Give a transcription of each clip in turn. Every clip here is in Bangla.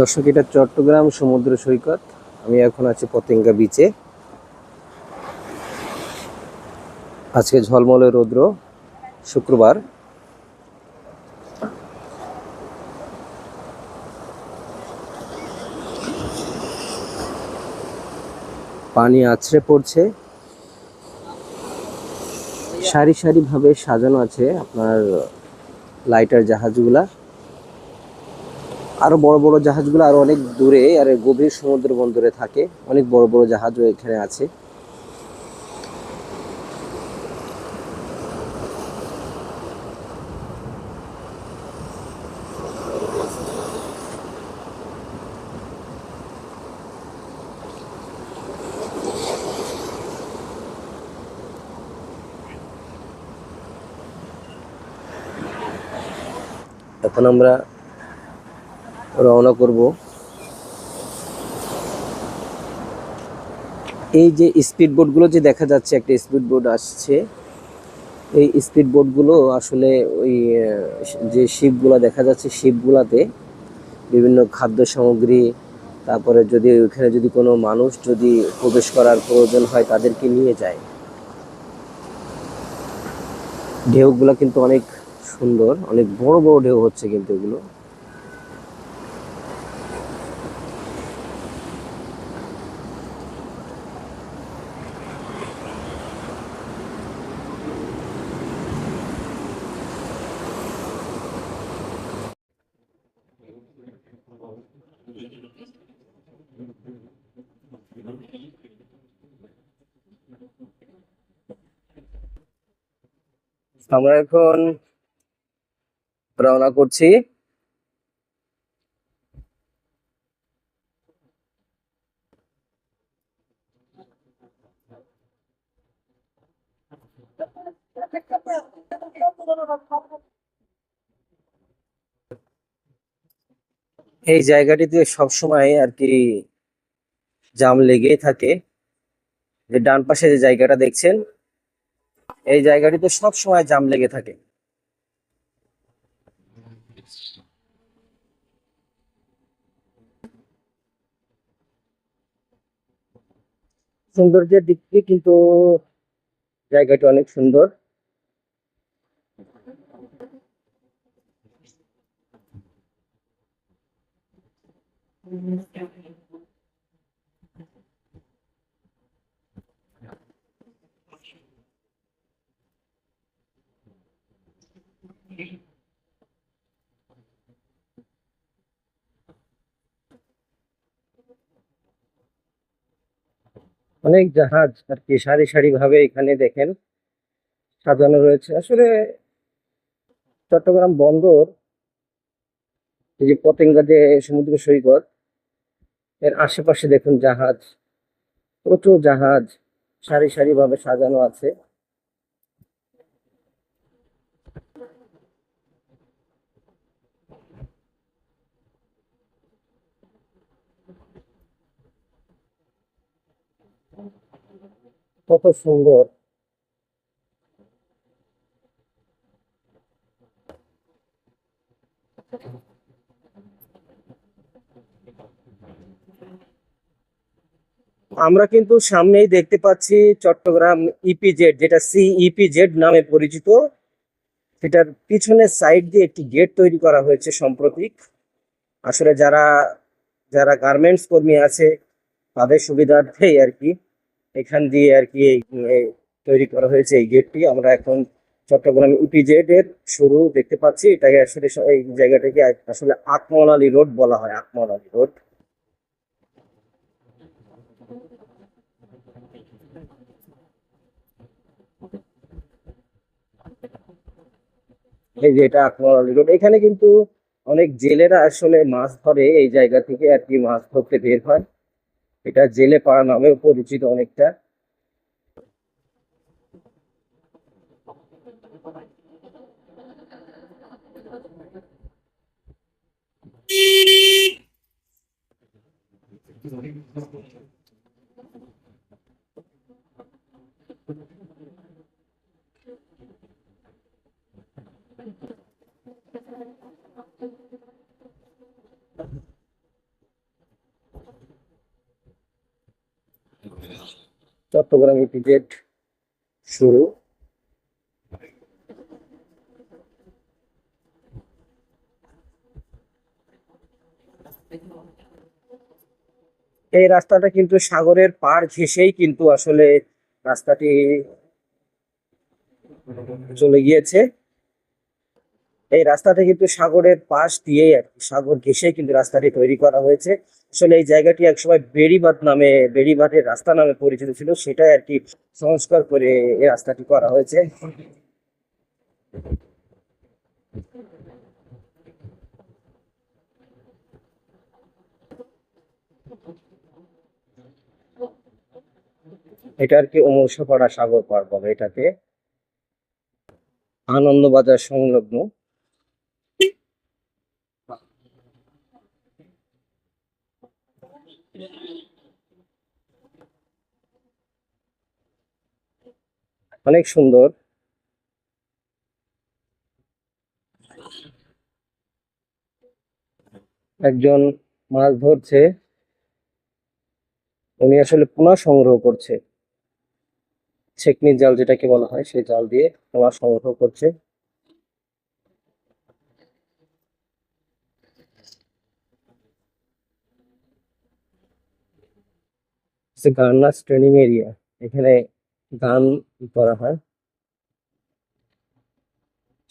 দর্শক, এটা চট্টগ্রাম সমুদ্র সৈকত। আমি এখন আছি পতেঙ্গা বিচে আজকে ঝলমলে রৌদ্র, শুক্রবার। পানি আছড়ে পড়ছে। সারি সারি ভাবে সাজানো আছে আপনার লাইটার জাহাজগুলা। আরও বড় বড় জাহাজগুলো আরও অনেক দূরে, আর গভীর সমুদ্র বন্দরে থাকে। অনেক বড় বড় জাহাজও এখানে আছে। এখন আমরা রওনা করব। এই যে স্পিড বোটগুলো যে দেখা যাচ্ছে, একটা স্পিড বোট আসছে, এই স্পিড বোটগুলো আসলে ওই যে শিপগুলো দেখা যাচ্ছে শিপগুলাতে বিভিন্ন খাদ্য সামগ্রী, তারপরে যদি ওইখানে যদি কোনো মানুষ যদি প্রবেশ করার প্রয়োজন হয়, তাদেরকে নিয়ে যায়। ঢেউগুলো কিন্তু অনেক সুন্দর, অনেক বড় বড় ঢেউ হচ্ছে কিন্তু এগুলো। আমরা এখন রওনা করছি। এই জায়গাটিতে সবসময় আর কি জাম লেগেই থাকে। যে ডান পাশে যে জায়গাটা দেখছেন এই জায়গাটিতে সব সময় জাম লেগে থাকে। সৌন্দর্যের দিক থেকে কিন্তু জায়গাটি অনেক সুন্দর। অনেক জাহাজ আর কি সারি সারি ভাবে এখানে দেখেন সাজানো রয়েছে। আসলে চট্টগ্রাম বন্দর, এই যে পতেঙ্গা যে সমুদ্র সৈকত, এর আশেপাশে দেখুন জাহাজ, প্রচুর জাহাজ সারি সারি ভাবে সাজানো আছে। কত সুন্দর। আমরা কিন্তু সামনেই দেখতে পাচ্ছি চট্টগ্রাম ইপিজেড যেটা সি ইপিজেড নামে পরিচিত। সেটার পিছনের সাইড দিয়ে একটি গেট তৈরি করা হয়েছে সম্প্রতিক। আসলে যারা যারা গার্মেন্টস কর্মী আছে, তাদের সুবিধার্থেই আর কি। এখান দিয়ে আর কি তৈরি করা হয়েছে এই গেটটি আমরা এখন চট্টগ্রাম ইপিজেড এর শুরু দেখতে পাচ্ছি। এটাকে আসলে এই জায়গাটাকে আসলে আকমল আলী রোড বলা হয় আকমল আলী রোড। এই যে এটা আকমল আলী রোড। এখানে কিন্তু অনেক জেলেরা আসলে মাছ ধরে এই জায়গা থেকে আর কি মাছ ধরতে বের হয়। এটা জেলে পাড়া নামেও পরিচিত অনেকটা Thank you. চট্টগ্রাম ক্রিকেট শুরু। এই রাস্তাটা কিন্তু সাগরের পার ঘেসেই কিন্তু আসলে রাস্তাটি চলে গিয়েছে। এই রাস্তাটা কিন্তু সাগরের পাশ দিয়েই আর কি, সাগর ঘেঁষে কিন্তু রাস্তাটি তৈরি করা হয়েছে। আসলে এই জায়গাটি একসময় বেড়িবাঁধ নামে বেড়িবাঁধের রাস্তা নামে পরিচিত ছিল সেটাই আর কি সংস্কার করে এই রাস্তাটি করা হয়েছে। এটা আর কি অমরসাপাড়া সাগর পার বলে এটাকে আনন্দবাজার সংলগ্ন। অনেক সুন্দর। একজন মাছ ধরছে। উনি আসলে পোনা সংগ্রহ করছে। ছেকনির জাল যেটাকে বলা হয়, সেই জাল দিয়ে পোনা সংগ্রহ করছে। Gunners training area. এখানে গান করা হয়।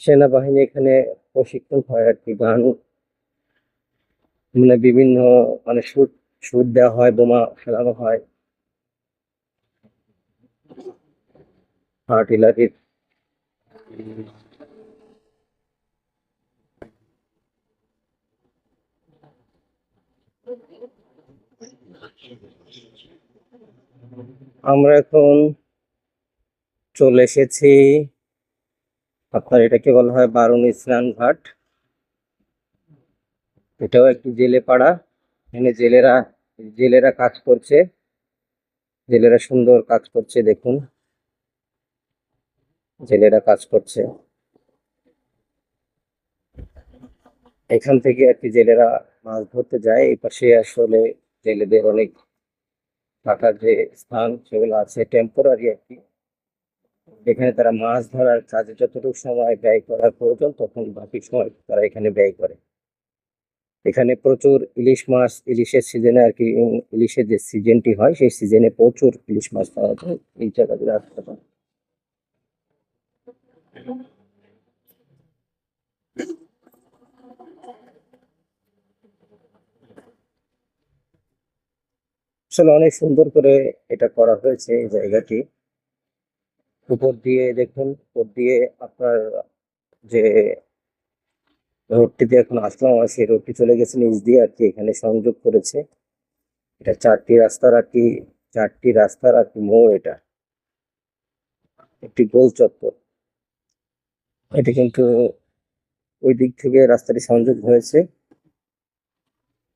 সেনাবাহিনী এখানে প্রশিক্ষণ হয় আর কি, গান মানে বিভিন্ন মানে শুট শুট দেওয়া হয়, বোমা ফেলানো হয়। আর্টিলারির আমরা এখন চলে এসেছি। আপনার এটাকে বলা হয় বারুণী স্নান ঘাট। এটাও একটি জেলে পাড়া। এখানে জেলেরা জেলেরা কাজ করছে। জেলেরা সুন্দর কাজ করছে, দেখুন। জেলেরা কাজ করছে। এখান থেকে আর কি জেলেরা মাছ ধরতে যায়। এই পাশে আসলে জেলেদের অনেক থাকার যে স্থান সেগুলো আছে টেম্পোরারি আর কি। যেখানে তারা মাছ ধরার কাজে যতটুকু সময় ব্যয় করার প্রয়োজন, তখন বাকি সময় তারা এখানে ব্যয় করে। এখানে প্রচুর ইলিশ মাছ, ইলিশের সিজনে আর কি ইলিশের যে সিজনটি হয়, সেই সিজনে প্রচুর ইলিশ মাছ পাওয়া যায় এই জায়গাগুলো আসতে পারে আসলে অনেক সুন্দর করে এটা করা হয়েছে এই জায়গাটি। উপর দিয়ে দেখুন, উপর দিয়ে আপনার যে রোডটি দিয়ে এখন আসলাম, আর সেই রোডটি চলে গেছে নিচ দিয়ে আর কি, এখানে সংযোগ করেছে। এটা চারটি রাস্তার আর কি, চারটি রাস্তার আর কি মোড় এটা। একটি গোল চত্বর। এটা কিন্তু ওই দিক থেকে রাস্তাটি সংযোগ হয়েছে।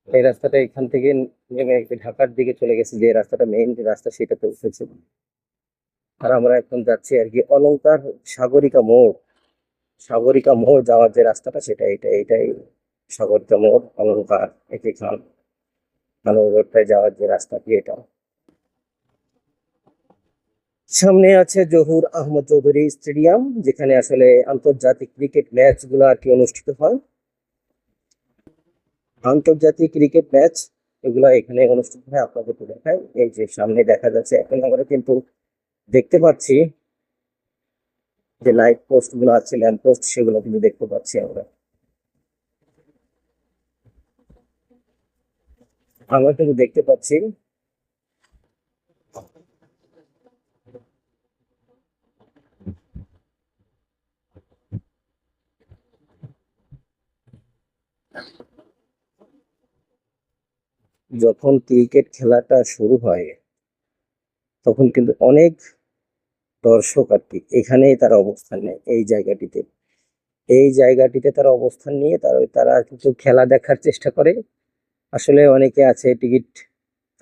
এই রাস্তাটা এখান থেকে নেমে ঢাকার দিকে চলে গেছে, যে রাস্তাটা মেইন যে রাস্তা সেটাতে উঠেছে। আর আমরা এখন যাচ্ছি আর কি অলংকার সাগরিকা মোড়। সাগরিকা মোড় যাওয়ার যে রাস্তাটা সেটা এটা এটাই সাগরিকা মোড়, অলংকার, একই খান ভালো যাওয়ার যে রাস্তাটি এটা? সামনে আছে জহুর আহমদ চৌধুরী স্টেডিয়াম, যেখানে আসলে আন্তর্জাতিক ক্রিকেট ম্যাচগুলো আর কি অনুষ্ঠিত হয়। আন্তর্জাতিক ক্রিকেট ম্যাচ এগুলো এখানে অনুষ্ঠিত হয়, আপনাদেরকে দেখায় এই যে সামনে দেখা যাচ্ছে, এখন আমরা কিন্তু দেখতে পাচ্ছি যে লাইট পোস্টগুলো আছে ল্যাম্প পোস্ট সেগুলো কিন্তু দেখতে পাচ্ছি আমরা। আমরা কিন্তু দেখতে পাচ্ছি যখন ক্রিকেট খেলাটা শুরু হয় তখন কিন্তু অনেক দর্শক আর কি এখানেই তারা অবস্থান নেয়, এই জায়গাটিতে। এই জায়গাটিতে তারা অবস্থান নিয়ে তারা তারা কিন্তু খেলা দেখার চেষ্টা করে। আসলে অনেকে আছে টিকিট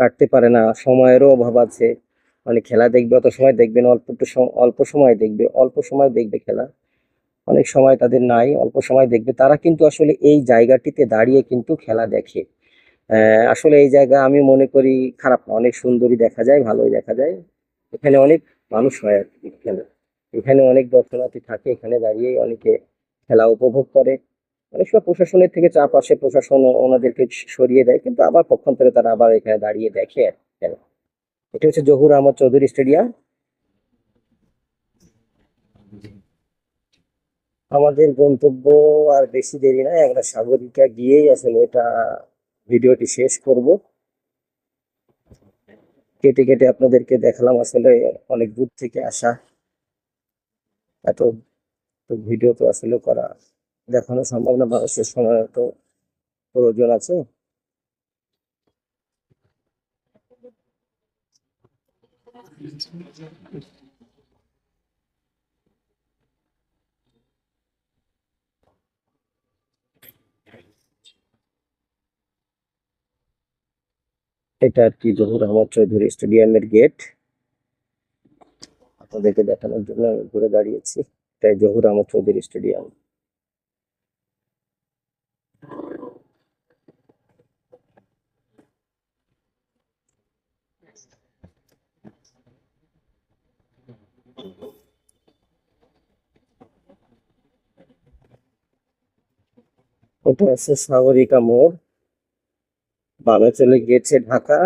কাটতে পারে না, সময়েরও অভাব আছে। মানে খেলা দেখবে, অত সময় দেখবে না, অল্প একটু অল্প সময় দেখবে, অল্প সময় দেখবে খেলা। অনেক সময় তাদের নাই, অল্প সময় দেখবে। তারা কিন্তু আসলে এই জায়গাটিতে দাঁড়িয়ে কিন্তু খেলা দেখে। আসলে এই জায়গা আমি মনে করি খারাপ না। অনেক সুন্দরই দেখা যায়, ভালোই দেখা যায়। এখানে অনেক মানুষ হয় আর কি এখানে। এখানে অনেক দর্শনার্থী থাকে, এখানে দাঁড়িয়ে অনেকে খেলা উপভোগ করে। অনেক সময় প্রশাসনের থেকে চাপ আসে, প্রশাসন ওনাদেরকে সরিয়ে দেয়, কিন্তু আবার পক্ষান্তরে তারা আবার এখানে দাঁড়িয়ে দেখে আর খেলা। এটা হচ্ছে জহুর আহমদ চৌধুরী স্টেডিয়াম। আমাদের গন্তব্য আর বেশি দেরি নাই আমরা সাগরিকা গিয়েই আসলে এটা ভিডিওটি শেষ করব। কেটে কেটে আপনাদেরকে দেখালাম আসলে অনেক দূর থেকে আসা। এত ভিডিও তো আসলে করা দেখানো সম্ভব না, মানুষের সময় তো প্রয়োজন আছে। এটা আর কি জহুর আহমদ চৌধুরী স্টেডিয়ামের গেট। আপনাদেরকে দেখানোর জন্য আমি ঘুরে দাঁড়িয়েছি। এটাই জহুর আহমদ চৌধুরী স্টেডিয়াম। এটা আছে সাগরিকা মোড়। বামে চলে গেছে ঢাকা।